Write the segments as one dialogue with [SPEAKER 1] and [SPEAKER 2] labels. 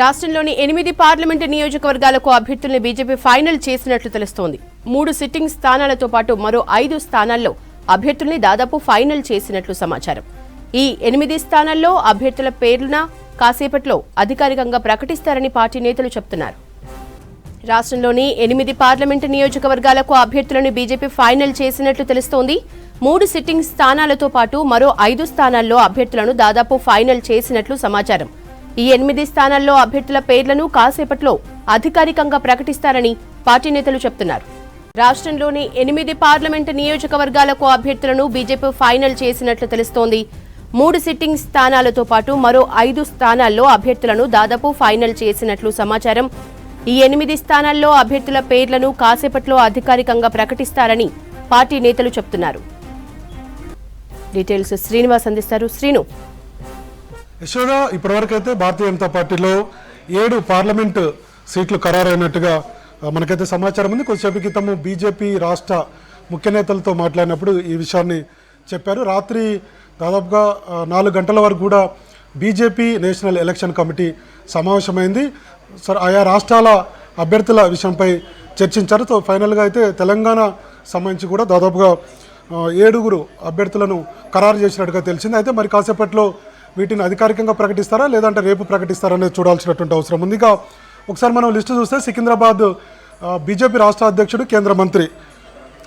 [SPEAKER 1] రాష్ట్రంలోని ఎనిమిది పార్లమెంటు నియోజకవర్గాలకు అభ్యర్థుల్ని బీజేపీ ఫైనల్ చేసినట్లు తెలుస్తోంది. మూడు సిట్టింగ్ స్థానాలతో పాటు మరో ఐదు స్థానాల్లో అభ్యర్థుల్ని దాదాపు ఫైనల్ చేసినట్లు సమాచారం. ఈ ఎనిమిది స్థానాల్లో అభ్యర్థుల పేర్లున కాసేపట్లో అధికారికంగా ప్రకటిస్తారని పార్టీ నేతలు చెబుతున్నారు రాష్ట్రంలోని ఎనిమిది పార్లమెంటు నియోజకవర్గాలకు అభ్యర్థులను బీజేపీ ఫైనల్ చేసినట్లు తెలుస్తోంది. మూడు సిట్టింగ్ స్థానాలతో పాటు మరో ఐదు స్థానాల్లో అభ్యర్థులను దాదాపు ఫైనల్ చేసినట్లు సమాచారం. ఈ ఎనిమిది స్థానాల్లో అభ్యర్థుల పేర్లను కాసేపట్లో అధికారికంగా ప్రకటిస్తారని పార్టీ నేతలు చెప్తున్నారు. రాష్ట్రంలోని ఎనిమిది పార్లమెంటు నియోజకవర్గాలకు అభ్యర్థులను బీజేపీ ఫైనల్ చేసినట్లు తెలుస్తోంది. మూడు సిట్టింగ్ స్థానాలతో పాటు మరో ఐదు స్థానాల్లో అభ్యర్థులను దాదాపు ఫైనల్ చేసినట్లు సమాచారం. ఈ ఎనిమిది స్థానాల్లో అభ్యర్థుల పేర్లను కాసేపట్లో అధికారికంగా ప్రకటిస్తారని పార్టీ నేతలు చెప్తున్నారు. డీటెయిల్స్ శ్రీనివాస్ అందిస్తారు. శ్రీను
[SPEAKER 2] యశోద ఇప్పటివరకైతే భారతీయ జనతా పార్టీలో ఏడు పార్లమెంటు సీట్లు ఖరారైనట్టుగా మనకైతే సమాచారం ఉంది. కొద్దిసేపు క్రితము బీజేపీ రాష్ట్ర ముఖ్య నేతలతో మాట్లాడినప్పుడు ఈ విషయాన్ని చెప్పారు. రాత్రి దాదాపుగా నాలుగు గంటల వరకు కూడా బీజేపీ నేషనల్ ఎలక్షన్ కమిటీ సమావేశమైంది. సార్ ఆయా రాష్ట్రాల అభ్యర్థుల విషయంపై చర్చించారు. సో ఫైనల్గా అయితే తెలంగాణ సంబంధించి కూడా దాదాపుగా ఏడుగురు అభ్యర్థులను ఖరారు చేసినట్టుగా తెలిసింది. అయితే మరి కాసేపట్లో వీటిని అధికారికంగా ప్రకటిస్తారా? లేదంటే రేపు ప్రకటిస్తారా అనేది చూడాల్సినటువంటి అవసరం ఉంది. ఇక ఒకసారి మనం లిస్టు చూస్తే సికింద్రాబాద్ బీజేపీ రాష్ట్ర అధ్యక్షుడు కేంద్ర మంత్రి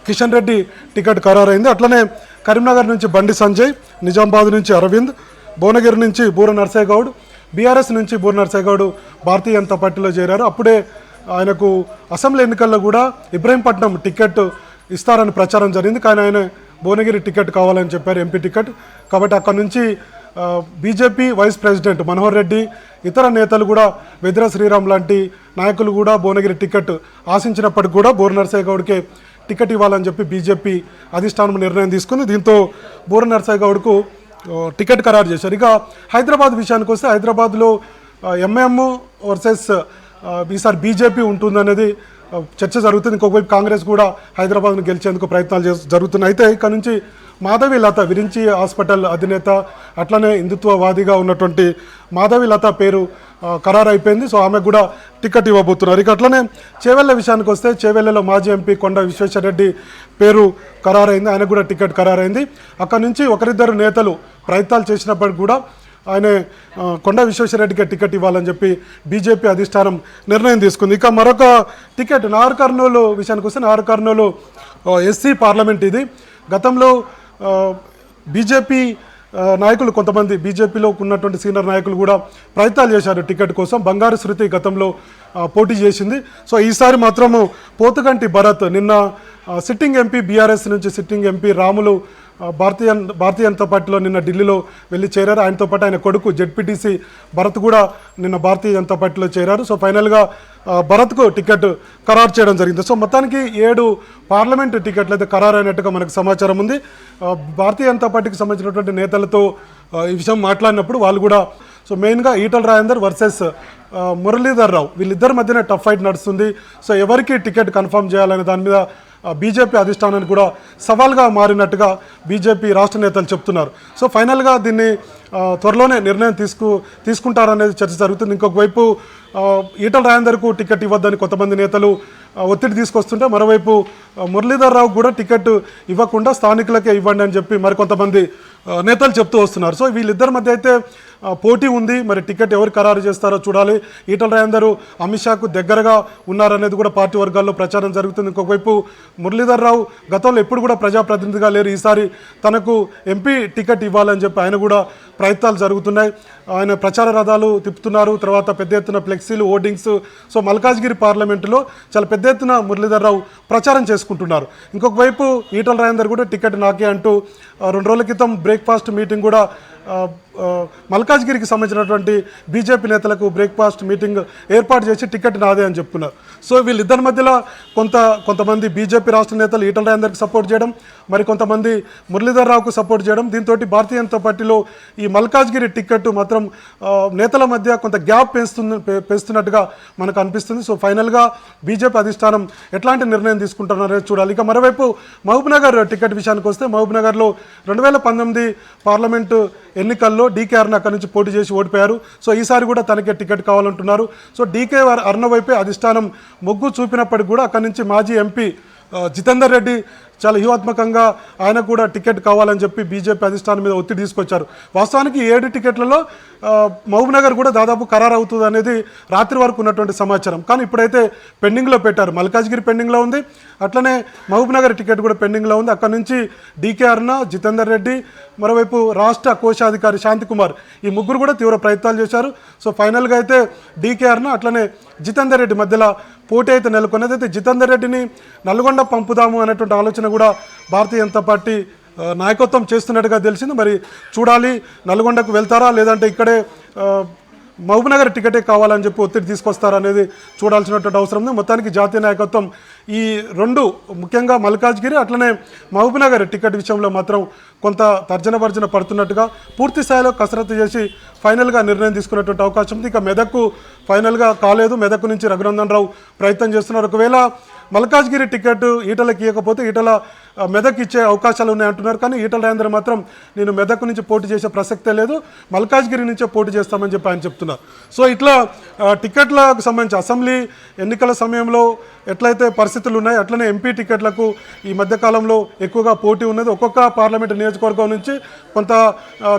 [SPEAKER 2] కిషన్ రెడ్డి టికెట్ ఖరారైంది. అట్లనే కరీంనగర్ నుంచి బండి సంజయ్ నిజామాబాద్ నుంచి అరవింద్ భువనగిరి నుంచి బూర నర్సయ్య గౌడ్ బీఆర్ఎస్ నుంచి బూర నర్సయ్య గౌడ్ భారతీయ జనతా పార్టీలో చేరారు. అప్పుడే ఆయనకు అసెంబ్లీ ఎన్నికల్లో కూడా ఇబ్రహీంపట్నం టికెట్ ఇస్తారని ప్రచారం జరిగింది. కానీ ఆయన భువనగిరి టికెట్ కావాలని చెప్పారు ఎంపీ టికెట్. కాబట్టి అక్కడి నుంచి BJP vice president Manohar Reddy ఇతర నేతలు కూడా వెదిర శ్రీరామ్ లాంటి నాయకులు కూడా భువనగిరి టికెట్ ఆశించినప్పటికి కూడా బోర్ నర్సయ్య గౌడ్కే టికెట్ ఇవ్వాలని చెప్పి బీజేపీ అధిష్టానం నిర్ణయం తీసుకుంది. దీంతో బోర నర్సయ్య గౌడ్కు టికెట్ ఖరారు చేశారు. ఇక హైదరాబాద్ విషయానికి వస్తే హైదరాబాద్లో ఎంఐఎం వర్సెస్ ఈసారి బీజేపీ ఉంటుందనేది చర్చ జరుగుతుంది. ఇంకొకవైపు కాంగ్రెస్ కూడా హైదరాబాద్ను గెలిచేందుకు ప్రయత్నాలు జరుగుతున్నాయి. అయితే ఇక్కడ నుంచి మాధవి లత విరించి హాస్పిటల్ అధినేత అట్లనే హిందుత్వవాదిగా ఉన్నటువంటి మాధవి లత పేరు ఖరారైపోయింది. ఖరారు అయిపోయింది సో ఆమెకు కూడా టికెట్ ఇవ్వబోతున్నారు. ఇక అట్లనే చేవెళ్ళ విషయానికి వస్తే చేవెళ్ళలో మాజీ ఎంపీ కొండ విశ్వేశ్వరరెడ్డి పేరు ఖరారైంది. ఆయనకు కూడా టికెట్ ఖరారైంది. అక్కడ నుంచి ఒకరిద్దరు నేతలు ప్రయత్నాలు చేసినప్పటికి కూడా ఆయన కొండ విశ్వేశ్వరరెడ్డికి టికెట్ ఇవ్వాలని చెప్పి బీజేపీ అధిష్టానం నిర్ణయం తీసుకుంది. ఇక మరొక టికెట్ నార్ కర్నూలు విషయానికి వస్తే నార్ కర్నూలు ఎస్సీ పార్లమెంట్ ఇది. గతంలో బీజేపీ నాయకులు కొంతమంది బీజేపీలో ఉన్నటువంటి సీనియర్ నాయకులు కూడా ప్రయత్నాలు చేశారు టికెట్ కోసం. బంగారు శృతి గతంలో పోటీ చేసింది. సో ఈసారి మాత్రము పోతుగంటి భరత్ నిన్న సిట్టింగ్ ఎంపీ బీఆర్ఎస్ నుంచి సిట్టింగ్ ఎంపీ రాములు భారతీయ భారతీయ జనతా పార్టీలో నిన్న ఢిల్లీలో వెళ్ళి చేరారు. ఆయనతో పాటు ఆయన కొడుకు జెడ్పీటీసీ భరత్ కూడా నిన్న భారతీయ జనతా పార్టీలో చేరారు. సో ఫైనల్గా భరత్కు టికెట్ ఖరారు చేయడం జరిగింది. సో మొత్తానికి ఏడు పార్లమెంటు టికెట్లు అయితే ఖరారు అయినట్టుగా మనకు సమాచారం ఉంది. భారతీయ జనతా పార్టీకి సంబంధించినటువంటి నేతలతో ఈ విషయం మాట్లాడినప్పుడు వాళ్ళు కూడా సో మెయిన్గా ఈటల రాజేందర్ వర్సెస్ మురళీధర్ రావు వీళ్ళిద్దరి మధ్యనే టఫ్ ఫైట్ నడుస్తుంది. సో ఎవరికి టికెట్ కన్ఫర్మ్ చేయాలనే దాని మీద బీజేపీ అధిష్టానానికి కూడా సవాల్గా మారినట్టుగా బీజేపీ రాష్ట్ర నేతలు చెప్తున్నారు. సో ఫైనల్గా దీన్ని త్వరలోనే నిర్ణయం తీసుకు తీసుకుంటారనేది చర్చ జరుగుతుంది. ఇంకొక వైపు ఈటల రాజేందర్కు టికెట్ ఇవ్వద్దని కొంతమంది నేతలు ఒత్తిడి తీసుకొస్తుంటే మరోవైపు మురళీధర్ రావు కూడా టికెట్ ఇవ్వకుండా స్థానికులకే ఇవ్వండి అని చెప్పి మరికొంతమంది కొంతమంది నేతలు చెప్తూ వస్తున్నారు. సో వీళ్ళిద్దరి మధ్య అయితే పోటీ ఉంది. మరి టికెట్ ఎవరు ఖరారు చేస్తారో చూడాలి. ఈటల రాజేందర్ అమిత్ షాకు దగ్గరగా ఉన్నారనేది కూడా పార్టీ వర్గాల్లో ప్రచారం జరుగుతుంది. ఇంకొకవైపు మురళీధర్ రావు గతంలో ఎప్పుడు కూడా ప్రజాప్రతినిధిగా లేరు. ఈసారి తనకు ఎంపీ టికెట్ ఇవ్వాలని చెప్పి ఆయన కూడా ప్రయత్నాలు జరుగుతున్నాయి. ఆయన ప్రచార రథాలు తిప్పుతున్నారు. తర్వాత పెద్ద ఎత్తున ఫ్లెక్సీలు హోర్డింగ్స్ సో మల్కాజ్గిరి పార్లమెంటులో చాలా పెద్ద ఎత్తున మురళీధర్ రావు ప్రచారం చేసుకుంటున్నారు. ఇంకొక వైపు ఈటల రాజేందర్ కూడా టికెట్ నాకే అంటూ రెండు రోజుల క్రితం బ్రేక్ఫాస్ట్ మీటింగ్ కూడా మల్కాజ్గిరికి సంబంధించినటువంటి బీజేపీ నేతలకు బ్రేక్ఫాస్ట్ మీటింగ్ ఏర్పాటు చేసి టికెట్ నాదే అని చెప్తున్నారు. సో వీళ్ళిద్దరి మధ్యలో కొంత కొంతమంది బీజేపీ రాష్ట్ర నేతలు ఈటల రాజేందర్కి సపోర్ట్ చేయడం మరి కొంతమంది మురళీధర్ రావుకు సపోర్ట్ చేయడం దీంతో భారతీయ జనతా పార్టీలో ఈ మల్కాజ్గిరి టికెట్ మాత్రం నేతల మధ్య కొంత గ్యాప్ పెంచుతుంది పె- పెంచుతున్నట్టుగా మనకు అనిపిస్తుంది. సో ఫైనల్గా బీజేపీ అధిష్టానం ఎట్లాంటి నిర్ణయం తీసుకుంటున్నారో చూడాలి. ఇక మరోవైపు మహబూబ్నగర్ టికెట్ విషయానికి వస్తే మహబూబ్నగర్లో రెండు వేల పంతొమ్మిది పార్లమెంటు ఎన్నికల్లో డీకే అరుణ అక్కడి నుంచి పోటీ చేసి ఓడిపోయారు. సో ఈసారి కూడా తనకే టికెట్ కావాలంటున్నారు. సో డీకే అరుణ వైపే అధిష్టానం మొగ్గు చూపినప్పటికి కూడా అక్కడి నుంచి మాజీ ఎంపీ జితేందర్ రెడ్డి చాలా వ్యూహాత్మకంగా ఆయన కూడా టికెట్ కావాలని చెప్పి బీజేపీ అధిష్టానం మీద ఒత్తిడి తీసుకొచ్చారు. వాస్తవానికి ఏడు టికెట్లలో మహబూబ్నగర్ కూడా దాదాపు ఖరారు అవుతుంది అనేది రాత్రి వరకు ఉన్నటువంటి సమాచారం. కానీ ఇప్పుడైతే పెండింగ్లో పెట్టారు. మల్కాజ్గిరి పెండింగ్లో ఉంది. అట్లనే మహబూబ్నగర్ టికెట్ కూడా పెండింగ్లో ఉంది. అక్కడ నుంచి డీకే అరుణ జితేందర్ రెడ్డి మరోవైపు రాష్ట్ర కోశాధికారి శాంతికుమార్ ఈ ముగ్గురు కూడా తీవ్ర ప్రయత్నాలు చేశారు. సో ఫైనల్గా అయితే డీకే అరుణ అట్లనే జితేందర్ రెడ్డి మధ్యలో పోటీ అయితే నెలకొన్నది. అయితే జితేందర్ రెడ్డిని నల్గొండ పంపుదాము అనేటువంటి ఆలోచన కూడా భారతీయ జనతా పార్టీ నాయకత్వం చేస్తున్నట్టుగా తెలిసింది. మరి చూడాలి నల్గొండకు వెళ్తారా లేదంటే ఇక్కడే మహబూబ్నగర్ టికెటే కావాలని చెప్పి ఒత్తిడి తీసుకొస్తారా అనేది చూడాల్సినటువంటి అవసరం ఉంది. మొత్తానికి జాతీయ నాయకత్వం ఈ రెండు ముఖ్యంగా మల్కాజ్గిరి అట్లనే మహబూబ్నగర్ టికెట్ విషయంలో మాత్రం కొంత తర్జన భర్జన పడుతున్నట్టుగా పూర్తి స్థాయిలో కసరత్తు చేసి ఫైనల్గా నిర్ణయం తీసుకున్నటువంటి అవకాశం ఉంది. ఇక మెదక్కు ఫైనల్గా కాలేదు. మెదక్ నుంచి రఘునందన్ రావు ప్రయత్నం చేస్తున్నారు. ఒకవేళ మల్కాజ్గిరి టికెట్ ఈటలకి ఇవ్వకపోతే ఈటల మెదక్ ఇచ్చే అవకాశాలు ఉన్నాయంటున్నారు. కానీ ఈటల రాజేంద్ర మాత్రం నేను మెదక్ నుంచి పోటీ చేసే ప్రసక్తే లేదు. మల్కాజ్గిరి నుంచే పోటీ చేస్తామని చెప్పి ఆయన చెప్తున్నారు. సో ఇట్లా టికెట్లకు సంబంధించి అసెంబ్లీ ఎన్నికల సమయంలో ఎట్లయితే పరిస్థితులు ఉన్నాయి అట్లనే ఎంపీ టికెట్లకు ఈ మధ్యకాలంలో ఎక్కువగా పోటీ ఉన్నది. ఒక్కొక్క పార్లమెంట్ నియోజకవర్గం నుంచి కొంత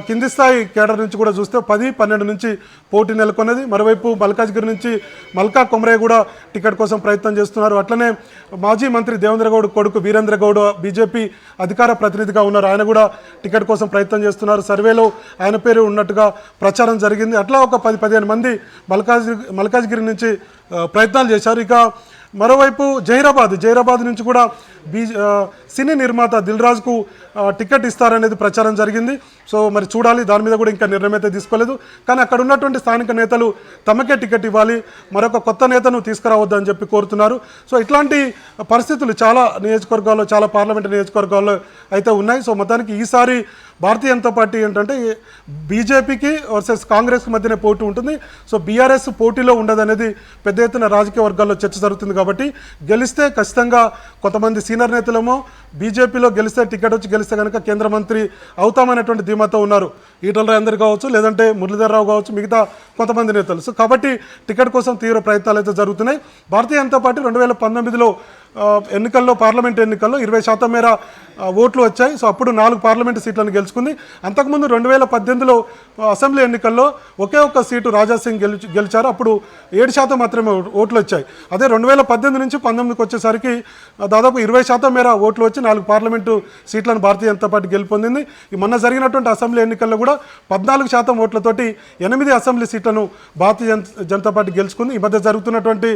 [SPEAKER 2] కింది స్థాయి కేడర్ నుంచి కూడా చూస్తే పది పన్నెండు నుంచి పోటీ నెలకొన్నది. మరోవైపు మల్కాజ్గిరి నుంచి మల్కా కొమరయ్య కూడా టికెట్ కోసం ప్రయత్నం చేస్తున్నారు. అట్లనే మాజీ మంత్రి దేవేంద్రగౌడ్ కొడుకు వీరేంద్రగౌడ్ బీజేపీ అధికార ప్రతినిధిగా ఉన్నారు. ఆయన కూడా టికెట్ కోసం ప్రయత్నం చేస్తున్నారు. సర్వేలో ఆయన పేరు ఉన్నట్టుగా ప్రచారం జరిగింది. అట్లా ఒక పది పదిహేను మంది మల్కాజ్ మల్కాజ్గిరి నుంచి ప్రయత్నాలు చేశారు. ఇక మరోవైపు జైరాబాద్ జైరాబాద్ నుంచి కూడా బీ సినీ నిర్మాత దిల్రాజ్కు టికెట్ ఇస్తారనేది ప్రచారం జరిగింది. సో మరి చూడాలి దాని మీద కూడా ఇంకా నిర్ణయం అయితే తీసుకోలేదు. కానీ అక్కడ ఉన్నటువంటి స్థానిక నేతలు తమకే టికెట్ ఇవ్వాలి మరొక కొత్త నేతను తీసుకురావద్దని చెప్పి కోరుతున్నారు. సో ఇట్లాంటి పరిస్థితులు చాలా నియోజకవర్గాల్లో చాలా పార్లమెంట్ నియోజకవర్గాల్లో అయితే ఉన్నాయి. సో మొత్తానికి ఈసారి భారతీయ జనతా పార్టీ ఏంటంటే బీజేపీకి వర్సెస్ కాంగ్రెస్కి మధ్యనే పోటీ ఉంటుంది. సో బీఆర్ఎస్ పోటీలో ఉండదనేది పెద్ద ఎత్తున రాజకీయ వర్గాల్లో చర్చ జరుగుతుంది కాబట్టి గెలిస్తే ఖచ్చితంగా కొంతమంది సీనియర్ నేతలేమో బీజేపీలో గెలిస్తే టికెట్ వచ్చి గెలిస్తే కనుక కేంద్ర మంత్రి అవుతామనేటువంటి ధీమాతో ఉన్నారు. ఈటల రాజేందర్ కావచ్చు లేదంటే మురళీధరరావు కావచ్చు మిగతా కొంతమంది నేతలు. సో కాబట్టి టికెట్ కోసం తీవ్ర ప్రయత్నాలు అయితే జరుగుతున్నాయి. భారతీయ జనతా పార్టీ రెండు వేల పంతొమ్మిదిలో ఎన్నికల్లో పార్లమెంట్ ఎన్నికల్లో ఇరవై శాతం మేర ఓట్లు వచ్చాయి. సో అప్పుడు నాలుగు పార్లమెంట్ సీట్లను గెలుచుకుంది. అంతకుముందు రెండు వేల పద్దెనిమిదిలో అసెంబ్లీ ఎన్నికల్లో ఒకే ఒక్క సీటు రాజా సింగ్ గెలిచి గెలిచారు. అప్పుడు ఏడు శాతం మాత్రమే ఓట్లు వచ్చాయి. అదే రెండు వేల పద్దెనిమిది నుంచి పంతొమ్మిదికి వచ్చేసరికి దాదాపు ఇరవై శాతం మేర ఓట్లు వచ్చి నాలుగు పార్లమెంటు సీట్లను భారతీయ జనతా పార్టీ గెలుపొందింది. మొన్న జరిగినటువంటి అసెంబ్లీ ఎన్నికల్లో కూడా పద్నాలుగు శాతం ఓట్లతోటి ఎనిమిది అసెంబ్లీ సీట్లను భారతీయ జనతా పార్టీ గెలుచుకుంది. ఈ మధ్య జరుగుతున్నటువంటి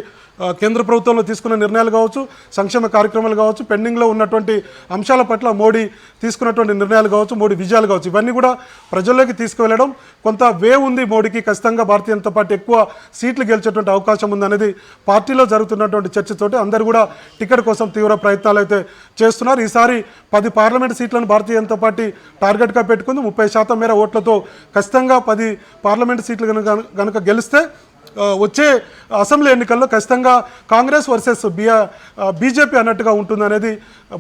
[SPEAKER 2] కేంద్ర ప్రభుత్వంలో తీసుకున్న నిర్ణయాలు కావచ్చు సంక్షేమ కార్యక్రమాలు కావచ్చు పెండింగ్లో ఉన్నటువంటి అంశాల పట్ల మోడీ తీసుకున్నటువంటి నిర్ణయాలు కావచ్చు మోడీ విజయాలు కావచ్చు ఇవన్నీ కూడా ప్రజల్లోకి తీసుకువెళ్ళడం కొంత వే ఉంది మోడీకి. ఖచ్చితంగా భారతీయ జనతా పార్టీ ఎక్కువ సీట్లు గెలిచేటువంటి అవకాశం ఉందనేది పార్టీలో జరుగుతున్నటువంటి చర్చతోటి అందరూ కూడా టికెట్ కోసం తీవ్ర ప్రయత్నాలు అయితే చేస్తున్నారు. ఈసారి పది పార్లమెంట్ సీట్లను భారతీయ జనతా పార్టీ టార్గెట్గా పెట్టుకుంది. ముప్పై శాతం మేర ఓట్లతో ఖచ్చితంగా పది పార్లమెంట్ సీట్లు కనుక గెలిస్తే వచ్చే అసెంబ్లీ ఎన్నికల్లో ఖచ్చితంగా కాంగ్రెస్ వర్సెస్ బిఆ బీజేపీ అన్నట్టుగా ఉంటుందనేది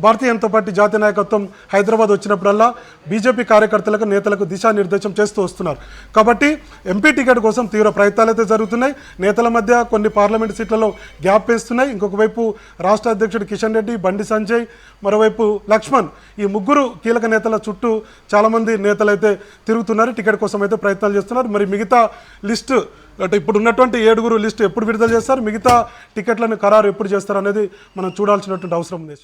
[SPEAKER 2] భారతీయ జనతా పార్టీ జాతీయ నాయకత్వం హైదరాబాద్ వచ్చినప్పుడల్లా బీజేపీ కార్యకర్తలకు నేతలకు దిశానిర్దేశం చేస్తూ వస్తున్నారు. కాబట్టి ఎంపీ టికెట్ కోసం తీవ్ర ప్రయత్నాలు అయితే జరుగుతున్నాయి. నేతల మధ్య కొన్ని పార్లమెంట్ సీట్లలో గ్యాప్ వేస్తున్నాయి. ఇంకొక వైపు రాష్ట్ర అధ్యక్షుడు కిషన్ రెడ్డి బండి సంజయ్ మరోవైపు లక్ష్మణ్ ఈ ముగ్గురు కీలక నేతల చుట్టూ చాలామంది నేతలు అయితే తిరుగుతున్నారు. టికెట్ కోసం అయితే ప్రయత్నాలు చేస్తున్నారు. మరి మిగతా లిస్టు అంటే ఇప్పుడు ఉన్నటువంటి ఏడుగురు లిస్టు ఎప్పుడు విడుదల చేస్తారు? మిగతా టికెట్లను ఖరారు ఎప్పుడు చేస్తారు అనేది మనం చూడాల్సినటువంటి అవసరం ఉంది